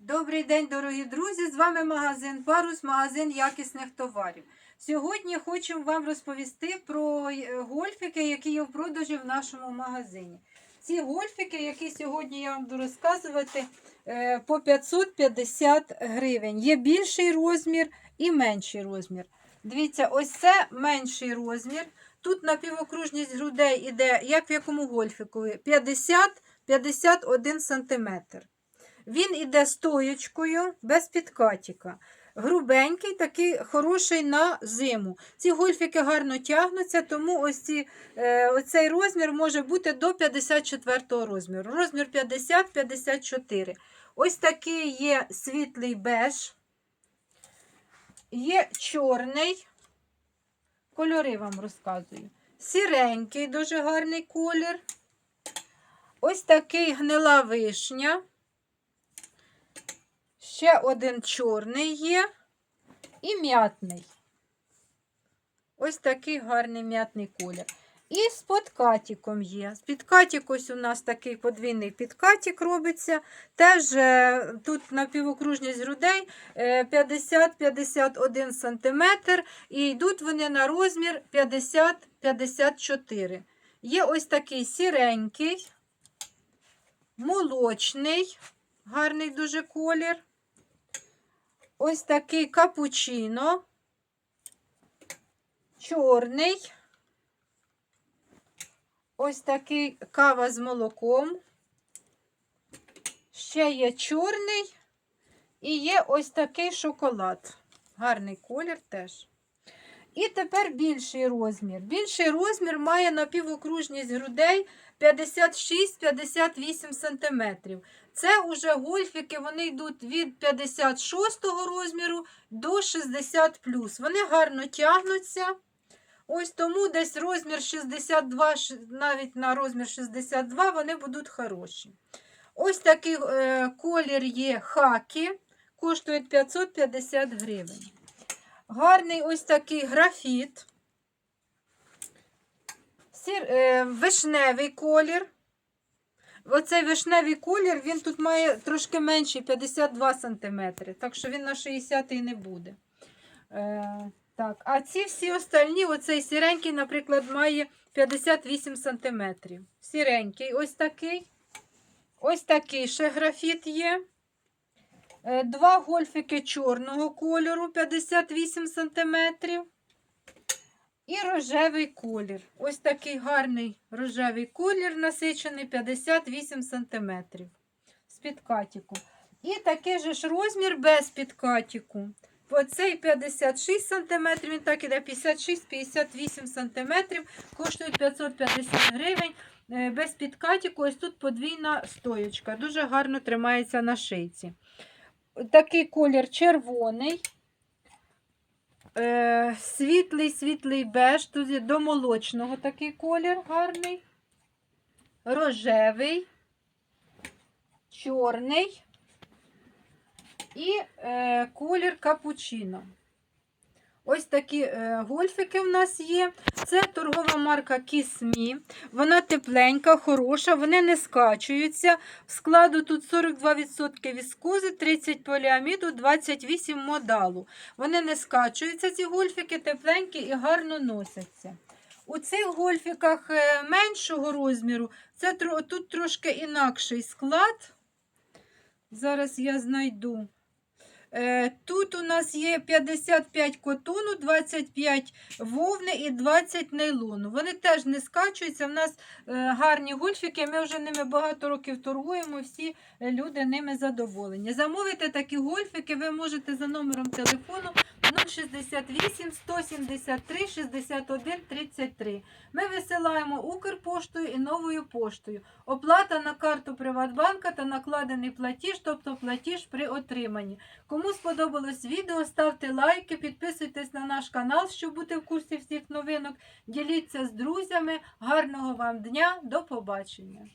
Добрий день, дорогі друзі! З вами магазин Парус, магазин якісних товарів. Сьогодні хочу вам розповісти про е, гольфики, які є в продажі в нашому магазині. Ці гольфики, які сьогодні я вам буду розказувати, е, по 550 гривень. Є більший розмір і менший розмір. Дивіться, ось це менший розмір. Тут напівокружність грудей іде, як в якому гольфику, 50-51 см. Він іде стоєчкою без підкатіка. Грубенький, такий хороший на зиму. Ці гольфики гарно тягнуться, тому ось ці, е, оцей розмір може бути до 54 розміру. Розмір 50-54. Ось такий є світлий беж, є чорний. Кольори вам розказую. Сіренький, дуже гарний колір. Ось такий гнила вишня. Ще один чорний є і м'ятний. Ось такий гарний м'ятний колір. І з подкатіком є. З підкатік ось у нас такий подвійний підкатік робиться. Теж е, тут напівокружність грудей е, 50-51 см. І йдуть вони на розмір 50-54. Є ось такий сіренький, молочний, гарний дуже колір. Ось такий капучино, чорний, ось такий кава з молоком. Ще є чорний і є ось такий шоколад. Гарний колір теж. І тепер більший розмір. Більший розмір має напівокружність грудей 56-58 см. Це вже гольфіки, вони йдуть від 56 розміру до 60 Вони гарно тягнуться. Ось тому десь розмір 62, ш- навіть на розмір 62 вони будуть хороші. Ось такий е, колір є хакі, коштують 550 гривень. Гарний ось такий графіт. Сір, е, вишневий колір. Оцей вишневий колір, він тут має трошки менший 52 см, так що він на 60 не буде. Е, так, а ці всі остальні, оцей сіренький, наприклад, має 58 см. Сіренький, ось такий. Ось такий ще графіт є. Е, Два гольфики чорного кольору 58 см. І рожевий колір. Ось такий гарний рожевий колір насичений 58 см з підкатіку. І такий же ж розмір без підкатіку. Оцей 56 см, він так іде 56-58 см, коштує 550 гривень. Е, Без підкатіку, ось тут подвійна стоєчка. Дуже гарно тримається на шийці. Такий колір червоний. Е, світлий, світлий беж, тут є до молочного такий колір гарний, рожевий, чорний і е, колір капучино. Ось такі е, гольфики в нас є. Це торгова марка Кісмі. Вона тепленька, хороша, вони не скачуються. В складу тут 42% віскози, 30 поліаміду, 28 модалу. Вони не скачуються, ці гольфики тепленькі і гарно носяться. У цих гольфіках е, меншого розміру це тут трошки інакший склад. Зараз я знайду. Е, Тут у нас є 55 котону, 25 вовни і 20 нейлону. Вони теж не скачуються. У нас е, гарні гольфіки, ми вже ними багато років торгуємо, всі е, люди ними задоволені. Замовити такі гольфики ви можете за номером телефону 068 173 61 33. Ми висилаємо Укрпоштою і новою поштою. Оплата на карту Приватбанка та накладений платіж, тобто платіж при отриманні. Кому сподобалось відео, ставте лайки, підписуйтесь на наш канал, щоб бути в курсі всіх новинок. Діліться з друзями. Гарного вам дня, до побачення!